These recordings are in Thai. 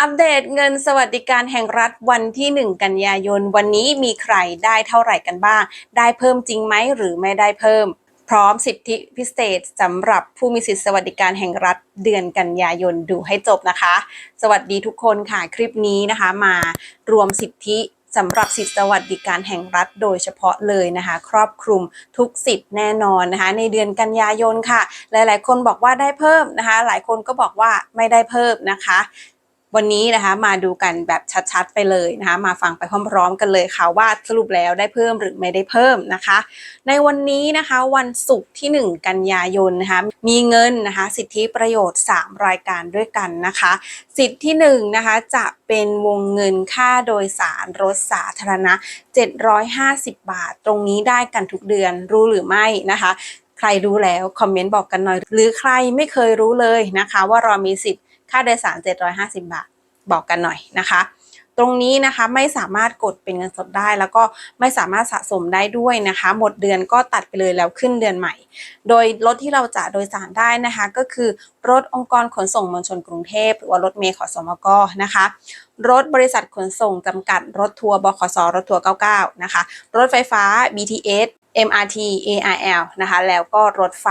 อัปเดตเงินสวัสดิการแห่งรัฐวันที่ 1 กันยายน วันนี้มีใครได้เท่าไหร่กันบ้าง ได้เพิ่มจริงไหมหรือไม่ได้เพิ่ม พร้อมสิทธิพิเศษสำหรับผู้มีสิทธิสวัสดิการแห่งรัฐเดือนกันยายนดูให้จบนะคะ สวัสดีทุกคนค่ะคลิปนี้นะคะมารวมสิทธิสำหรับสิทธิสวัสดิการแห่งรัฐโดยเฉพาะเลยนะคะ ครอบคลุมทุกสิทธิ์แน่นอนนะคะ ในเดือนกันยายนค่ะ หลายๆ คนบอกว่าได้เพิ่มนะคะ หลายคนก็บอกว่าไม่ได้เพิ่มนะคะ วันนี้นะคะมาดูกันแบบชัดๆไปเลยนะคะ มาฟังไปพร้อมๆกันเลยค่ะว่าสรุปแล้วได้เพิ่มหรือไม่ได้เพิ่มนะคะ ในวันนี้นะคะวันศุกร์ที่ 1 กันยายนนะคะมีเงินนะคะ สิทธิประโยชน์ 3 รายการด้วยกันนะคะ สิทธิที่1นะคะจะเป็นวงเงินค่าโดยสารรถสาธารณะ 750 บาท ตรงนี้ได้กันทุกเดือนรู้หรือไม่นะคะ ใครรู้แล้วคอมเมนต์บอกกันหน่อย หรือใครไม่เคยรู้เลยนะคะ ว่าเรามีสิทธิ ค่าโดยสาร 750 บาท บอกกันหน่อยนะคะ ตรงนี้นะคะไม่สามารถกดเป็นเงินสดได้ แล้วก็ไม่สามารถสะสมได้ด้วยนะคะ หมดเดือนก็ตัดไปเลยแล้วขึ้นเดือนใหม่ โดยรถที่เราจะโดยสารได้นะคะ ก็คือรถองค์กรขนส่งมวลชนกรุงเทพหรือว่ารถเมล์ขอสมกนะคะ รถบริษัทขนส่งจำกัด รถทัวร์บขสรถทัวร์99นะคะ รถไฟฟ้า BTS MRT ARL นะคะแล้วก็รถไฟ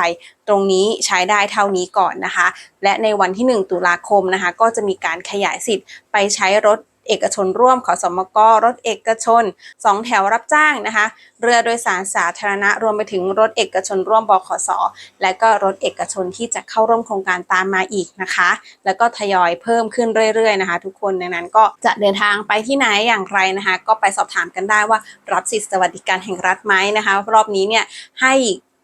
ตรงนี้ใช้ได้เท่านี้ก่อนนะคะ และในวันที่ 1 ตุลาคมนะคะก็จะมีการขยายสิทธิ์ไปใช้รถ เอกชนร่วมขอสมกรถเอกชน 2 แถวรับจ้างนะคะ เรือโดยสารสาธารณะรวมไปถึงรถเอกชนร่วมบขสและก็รถเอกชนที่จะเข้าร่วมโครงการตามมาอีกนะคะ แล้วก็ทยอยเพิ่มขึ้นเรื่อยๆนะคะ ทุกคนดังนั้นก็จะเดินทางไปที่ไหนอย่างไรนะคะ ก็ไปสอบถามกันได้ว่ารับสิทธิสวัสดิการแห่งรัฐไหมนะคะ รอบนี้เนี่ยให้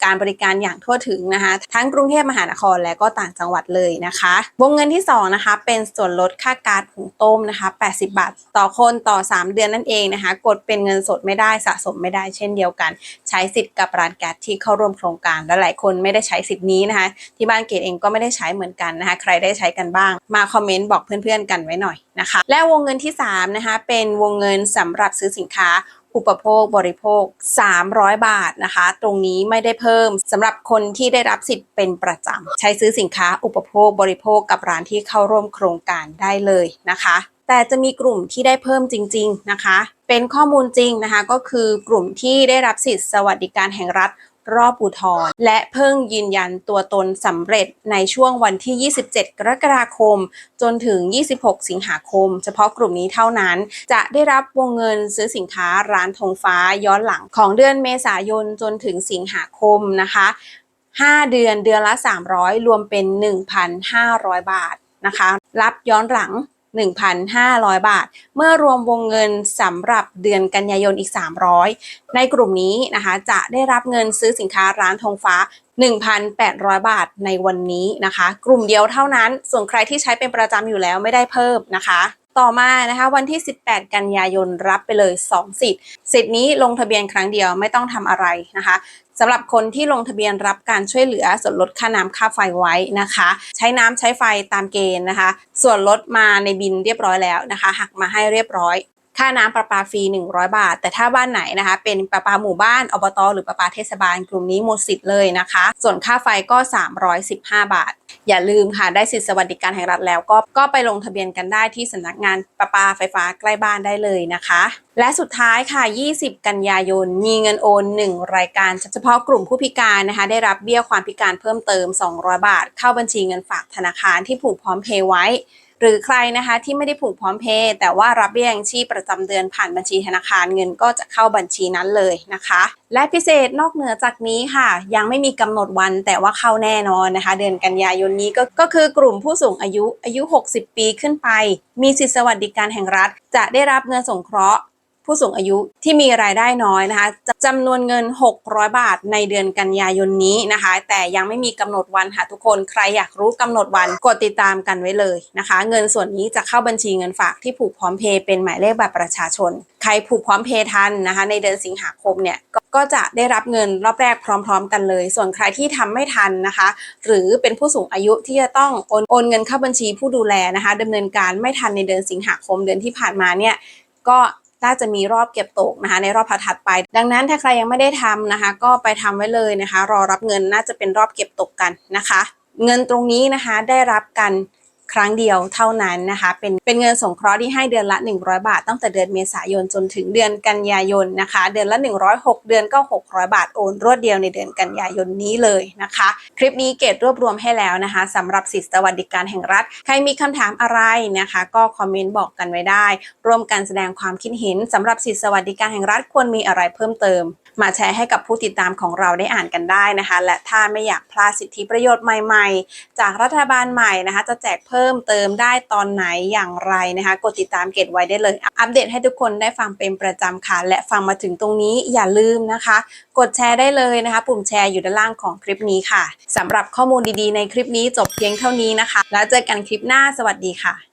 การบริการอย่างทั่วถึงนะคะ ทั้งกรุงเทพมหานครและก็ต่างจังหวัดเลยนะคะ วงเงินที่2นะคะเป็นส่วนลดค่ากาซหุงต้มนะคะ 80 บาท ต่อคนต่อ 3 เดือนนั่นเองนะคะ กดเป็นเงินสดไม่ได้สะสมไม่ได้เช่นเดียวกัน ใช้สิทธิ์กับร้านแก๊สที่เข้าร่วมโครงการและหลายคนไม่ได้ใช้สิทธิ์นี้นะคะ ที่บ้านเกดเองก็ไม่ได้ใช้เหมือนกันนะคะ ใครได้ใช้กันบ้าง มาคอมเมนต์บอกเพื่อนๆกันไว้หน่อยนะคะ และวงเงินที่3นะคะเป็นวงเงินสำหรับซื้อสินค้า อุปโภคบริโภค 300 บาทนะคะ ตรงนี้ไม่ได้เพิ่มสำหรับคนที่ได้รับสิทธิ์เป็นประจำใช้ซื้อสินค้าอุปโภคบริโภคกับร้านที่เข้าร่วมโครงการได้เลยนะคะ แต่จะมีกลุ่มที่ได้เพิ่มจริง ๆนะคะ เป็นข้อมูลจริงนะคะ ก็คือกลุ่มที่ได้รับสิทธิ์สวัสดิการแห่งรัฐ รอบอุทธรณ์และเพิ่งยืนยันตัวตนสำเร็จในช่วงวันที่ 27 กรกฎาคม จนถึง 26 สิงหาคม เฉพาะกลุ่มนี้เท่านั้น จะได้รับวงเงินซื้อสินค้าร้านธงฟ้าย้อนหลังของเดือนเมษายนจนถึงสิงหาคมนะคะ 5 เดือนเดือนละ 300 รวมเป็น 1,500 บาทนะคะ รับย้อนหลัง 1,500 บาท เมื่อรวมวงเงินสำหรับเดือนกันยายนอีก 300 ในกลุ่มนี้นะคะจะได้รับเงินซื้อสินค้าร้านธงฟ้า 1,800 บาทในวันนี้นะคะ กลุ่มเดียวเท่านั้น ส่วนใครที่ใช้เป็นประจำอยู่แล้วไม่ได้เพิ่มนะคะต่อมานะคะวันที่ 18 กันยายนรับไปเลย 2 สิทธิ์ สิทธิ์นี้ลงทะเบียนครั้งเดียวไม่ต้องทำอะไรนะคะ สำหรับคนที่ลงทะเบียนรับการช่วยเหลือส่วนลดค่าน้ำค่าไฟไว้นะคะ ใช้น้ำใช้ไฟตามเกณฑ์นะคะ ส่วนลดมาในบินเรียบร้อยแล้วนะคะ หักมาให้เรียบร้อยค่าน้ำประปาฟรี 100 บาท แต่ถ้าบ้านไหนนะคะ เป็นประปาหมู่บ้านอบต หรือประปาเทศบาล กลุ่มนี้หมดสิทธิ์เลยนะคะ ส่วนค่าไฟก็ 315 บาท อย่าลืมค่ะ ได้สิทธิสวัสดิการแห่งรัฐแล้วก็ก็ไปลงทะเบียนกันได้ที่สำนักงานประปาไฟฟ้าใกล้บ้านได้เลยนะคะ และสุดท้ายค่ะ 20 กันยายน มีเงินโอน 1 รายการ เฉพาะกลุ่มผู้พิการนะคะ ได้รับเบี้ยความพิการเพิ่มเติม 200 บาท เข้าบัญชีเงินฝากธนาคารที่ผูกพร้อมเพย์ไว้ หรือใครนะคะที่ไม่ได้ผูกพร้อมเพย์แต่ว่ารับเบี้ยยังชีพประจำเดือนผ่านบัญชีธนาคารเงินก็จะเข้าบัญชีนั้นเลยนะคะ และพิเศษนอกเหนือจากนี้ค่ะ ยังไม่มีกำหนดวันแต่ว่าเข้าแน่นอนนะคะ เดือนกันยายนนี้ก็ก็คือกลุ่มผู้สูงอายุอายุ 60 ปีขึ้นไป มีสิทธิสวัสดิการแห่งรัฐ จะได้รับเงินสงเคราะห์ ผู้สูงอายุที่มีรายได้น้อยนะคะจำนวนเงิน 600 บาทในเดือนกันยายนนี้นะคะ แต่ยังไม่มีกำหนดวันค่ะทุกคนใครอยากรู้กำหนดวันกดติดตามกันไว้เลยนะคะ เงินส่วนนี้จะเข้าบัญชีเงินฝากที่ผูกพร้อมเพย์เป็นหมายเลขบัตรประชาชน ใครผูกพร้อมเพย์ทันนะคะ ในเดือนสิงหาคมเนี่ยกก็จะได้รับเงินรอบแรกพร้อม ๆ กันเลย ส่วนใครที่ทำไม่ทันนะคะ หรือเป็นผู้สูงอายุที่จะต้องโอนโอนเงินเข้าบัญชีผู้ดูแลนะคะดำเนินการไม่ทันในเดือนสิงหาคมเดือนที่ผ่านมาเนี่ยก็ น่าจะมีรอบเก็บตกนะคะ ในรอบถัดไป ดังนั้นถ้าใครยังไม่ได้ทำนะคะ ก็ไปทำไว้เลยนะคะ รอรับเงินน่าจะเป็นรอบเก็บตกกันนะคะ เงินตรงนี้นะคะได้รับกัน ครั้งเดียวเท่านั้นนะคะ เป็นเป็นเงินสงเคราะห์ที่ให้เดือนละ 100 บาท ตั้งแต่เดือนเมษายนจนถึงเดือนกันยายนนะคะ เดือนละ 106 เดือนก็ 600 บาทโอนรวดเดียวในเดือนกันยายนนี้เลยนะคะ คลิปนี้เกดรวบรวมให้แล้วนะคะสำหรับสิทธิสวัสดิการแห่งรัฐ ใครมีคำถามอะไรนะคะ ก็คอมเมนต์บอกกันไว้ได้ ร่วมกันแสดงความคิดเห็นสำหรับสิทธิสวัสดิการแห่งรัฐควรมีอะไรเพิ่มเติม มาแชร์ให้กับผู้ติดตามของเราได้อ่านกันได้นะคะ และถ้าไม่อยากพลาดสิทธิประโยชน์ใหม่ ๆ จากรัฐบาลใหม่นะคะ จะแจกเพิ่มพิ่มเติมได้ตอนไหนอย่างไรนะคะ กดติดตามเกตไว้ได้เลย อัปเดตให้ทุกคนได้ฟังเป็นประจำค่ะ และฟังมาถึงตรงนี้อย่าลืมนะคะ กดแชร์ได้เลยนะคะ ปุ่มแชร์อยู่ด้านล่างของคลิปนี้ค่ะสำหรับข้อมูลดีๆ ในคลิปนี้จบเพียงเท่านี้นะคะ แล้วเจอกันคลิปหน้าสวัสดีค่ะ